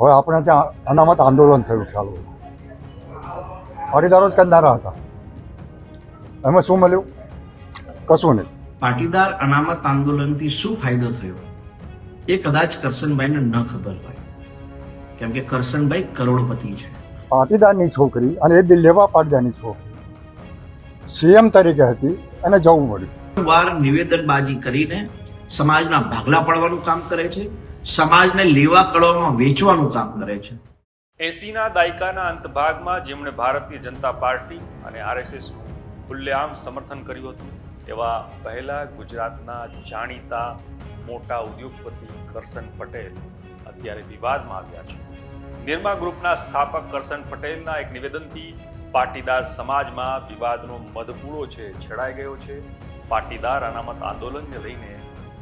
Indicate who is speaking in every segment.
Speaker 1: હવે આપણે ત્યાં અનામત આંદોલન થયું ચાલુ પાટીદારો જ કરનારા હતા. એમાં શું મળ્યું? કશું નહીં.
Speaker 2: પાટીદાર અનામત આંદોલનથી શું ફાયદો થયો? એ કદાચ કરશનભાઈને ન ખબર હોય. કેમ કે કરશનભાઈ કરોડપતિ છે.
Speaker 1: પાટીદારની છોકરી અને એ બી લેવા પાટીદારની છોકરી. સીએમ તરીકે હતી એને જવું મળ્યું
Speaker 2: વાર નિવેદનબાજી કરીને સમાજના ભાગલા પડવાનું કામ કરે છે. સમાજને લેવા કળવામાં વેચવાનું કામ કરે છે.
Speaker 3: એસીના દાયકાના અંતભાગમાં જેમણે ભારતીય જનતા પાર્ટી અને આરએસએસનું ખુલ્લેઆમ સમર્થન કર્યું હતું, એવા પહેલા ગુજરાતના જાણીતા મોટા ઉદ્યોગપતિ કરશન પટેલ અત્યારે વિવાદમાં આવ્યા છે. નિર્મા ગ્રુપના સ્થાપક કરસન પટેલના એક નિવેદનથી પાટીદાર સમાજમાં વિવાદનો મધપૂળો છે, છેડાઈ ગયો છે. પાટીદાર અનામત આંદોલનને લઈને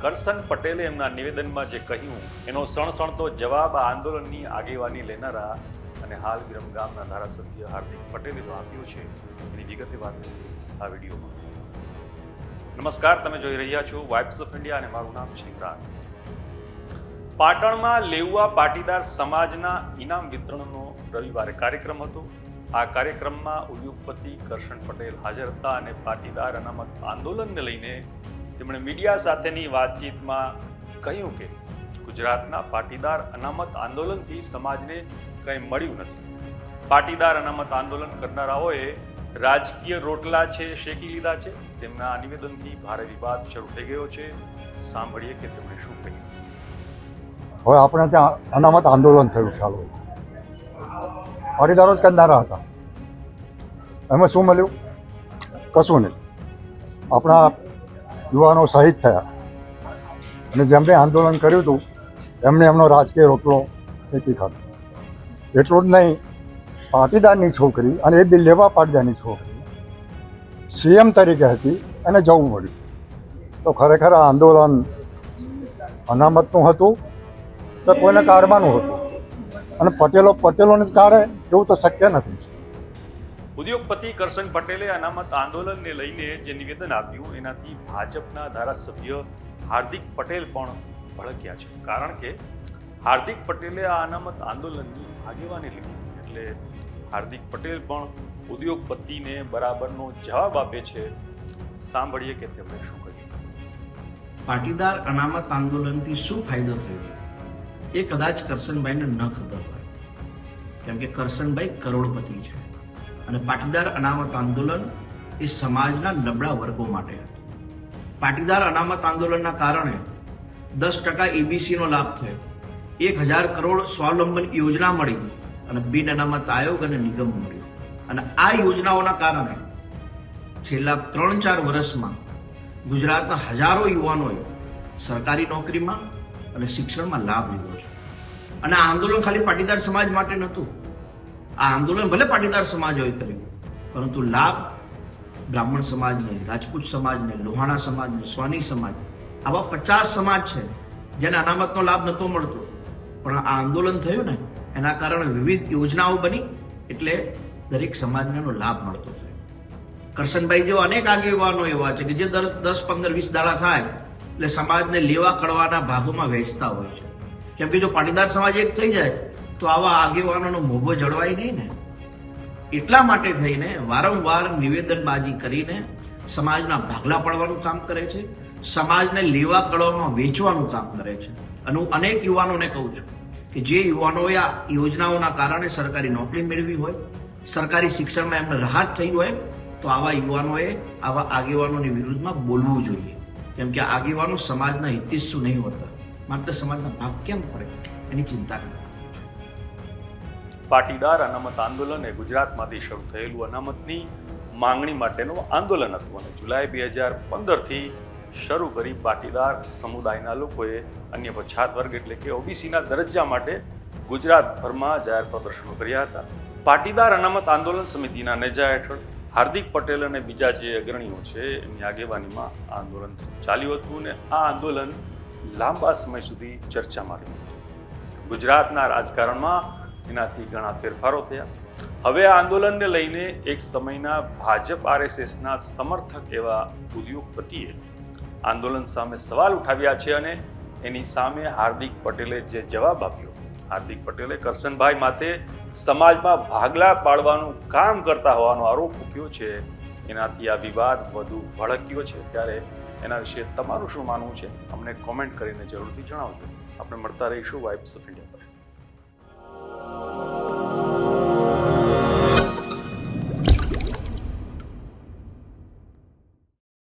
Speaker 3: કરશન પટેલે એમના નિવેદનમાં જે કહ્યું, એનો સણસણતો જવાબ આ આંદોલનની આગેવાની લેનારા અને હાલ વિરમ ગામના ધારાસભ્ય હાર્દિક પટેલે તો આપ્યો છે. એની વિગતે વાત આ વિડીયોમાં. નમસ્કાર, તમે જોઈ રહ્યા છો વાઇબ્સ ઓફ ઇન્ડિયા અને મારું નામ છે ઇમરાન. પાટણમાં લેઉવા પાટીદાર સમાજના ઇનામ વિતરણનો રવિવારે કાર્યક્રમ હતો. આ કાર્યક્રમમાં ઉદ્યોગપતિ કરશન પટેલ હાજર હતા અને પાટીદાર અનામત આંદોલનને લઈને તેમણે મીડિયા સાથેની વાતચીતમાં કહ્યું કે, ગુજરાતના પાટીદાર અનામત આંદોલનથી સમાજને કંઈ મળ્યું નથી. પાટીદાર અનામત આંદોલન કરનારાઓએ રાજકીય રોટલા છે, શેકી લીધા છે. તેમના આ નિવેદનથી ભારે વિવાદ શરૂ થઈ ગયો છે. સાંભળીએ કે તેમણે શું કહ્યું.
Speaker 1: હવે આપણે ત્યાં અનામત આંદોલન થયું ચાલુ પાટીદારો જ કરનારા હતા. એમાં શું મળ્યું? કશું નહીં. આપણા યુવાનો શહીદ થયા. અને જેમણે આંદોલન કર્યું હતું એમણે એમનો રાજકીય રોટલો શેકી ખાધો. એટલું જ નહીં, પાટીદારની છોકરી અને એ બી લેવા પાટીદારની છોકરી સીએમ તરીકે હતી, એને જવું મળ્યું તો ખરેખર આ આંદોલન અનામતનું હતું તો કોઈને કાઢવાનું હતું? અને પટેલો પટેલોને જ કાઢે, એવું તો શક્ય નથી.
Speaker 3: ઉદ્યોગપતિ કરસન પટેલે અનામત આંદોલનને લઈને જે નિવેદન આપ્યું, એનાથી ભાજપના ધારાસભ્ય હાર્દિક પટેલ પણ ભડક્યા છે. કારણ કે હાર્દિક પટેલે આ અનામત આંદોલનની આગેવાની લીધી. એટલે હાર્દિક પટેલ પણ ઉદ્યોગપતિને બરાબરનો જવાબ આપે છે. સાંભળીએ કે તેમણે શું કહ્યું.
Speaker 2: પાટીદાર અનામત આંદોલનથી શું ફાયદો થયો? એ કદાચ કરશનભાઈને ન ખબર હોય. કેમ કે કરશનભાઈ કરોડપતિ છે. અને પાટીદાર અનામત આંદોલન એ સમાજના નબળા વર્ગો માટે હતું. પાટીદાર અનામત આંદોલનના કારણે દસ ટકા એબીસીનો લાભ થયો. એક હજાર કરોડ સ્વાવલંબન યોજના મળી અને બિન અનામત આયોગ અને નિગમ મળ્યું. અને આ યોજનાઓના કારણે છેલ્લા ત્રણ ચાર વર્ષમાં ગુજરાતના હજારો યુવાનોએ સરકારી નોકરીમાં અને શિક્ષણમાં લાભ લીધો છે. અને આંદોલન ખાલી પાટીદાર સમાજ માટે નહોતું. આ આંદોલન ભલે પાટીદાર સમાજોએ કર્યું, પરંતુ લાભ બ્રાહ્મણ સમાજને, રાજપૂત સમાજને, લોહાણા સમાજને, સ્વાની સમાજ, આવા પચાસ સમાજ છે, જેને અનામતનો લાભ નહોતો મળતો. પણ આ આંદોલન થયું ને, એના કારણે વિવિધ યોજનાઓ બની, એટલે દરેક સમાજને એનો લાભ મળતો થયો. કરશનભાઈ જેવા અનેક આગેવાનો એવા છે કે જે દર દસ, પંદર, વીસ દાડા થાય, એટલે સમાજને લેવા, કડવાના ભાગોમાં વહેંચતા હોય છે. કેમ કે જો પાટીદાર સમાજ એક થઈ જાય તો આવા આગેવાનોનો મોભો જળવાય નહીં ને? એટલા માટે થઈને વારંવાર નિવેદનબાજી કરીને સમાજના ભાગલા પડવાનું કામ કરે છે, સમાજને લેવા કડવામાં વેચવાનું કામ કરે છે. અને હું અનેક યુવાનોને કહું છું કે જે યુવાનોએ આ યોજનાઓના કારણે સરકારી નોકરી મેળવી હોય, સરકારી શિક્ષણમાં એમને રાહત થઈ હોય, તો આવા યુવાનોએ આવા આગેવાનોની વિરુદ્ધમાં બોલવું જોઈએ. કેમ કે આગેવાનો સમાજના હિતેશુ નહીં હોતા. માત્ર સમાજના ભાગ કેમ પડે? એની ચિંતા કરતા.
Speaker 3: પાટીદાર અનામત આંદોલન એ ગુજરાતમાંથી શરૂ થયેલું અનામતની માંગણી માટેનું આંદોલન હતું અને જુલાઈ બે હજાર પંદરથી શરૂ કરી પાટીદાર સમુદાયના લોકોએ અન્ય પછાત વર્ગ એટલે કે ઓબીસીના દરજ્જા માટે ગુજરાતભરમાં જાહેર પ્રદર્શનો કર્યા હતા. પાટીદાર અનામત આંદોલન સમિતિના નેજા હેઠળ હાર્દિક પટેલ અને બીજા જે અગ્રણીઓ છે, એમની આગેવાનીમાં આંદોલન ચાલ્યું હતું અને આ આંદોલન લાંબા સમય સુધી ચર્ચામાં રહ્યું હતું. ગુજરાતના રાજકારણમાં એનાથી ઘણા ફેરફારો થયા. હવે આ આંદોલનને લઈને એક સમયના ભાજપ આરએસએસના સમર્થક એવા ઉદ્યોગપતિએ આંદોલન સામે સવાલ ઉઠાવ્યા છે અને એની સામે હાર્દિક પટેલે જે જવાબ આપ્યો. હાર્દિક પટેલે કરશનભાઈ માથે સમાજમાં ભાગલા પાડવાનું કામ કરતા હોવાનો આરોપ મૂક્યો છે. એનાથી આ વિવાદ વધુ ભડક્યો છે. ત્યારે એના વિશે તમારું શું માનવું છે? અમને કોમેન્ટ કરીને જરૂરથી જણાવજો. આપણે મળતા રહીશું વાઇબ્સ ઓફ ઇન્ડિયા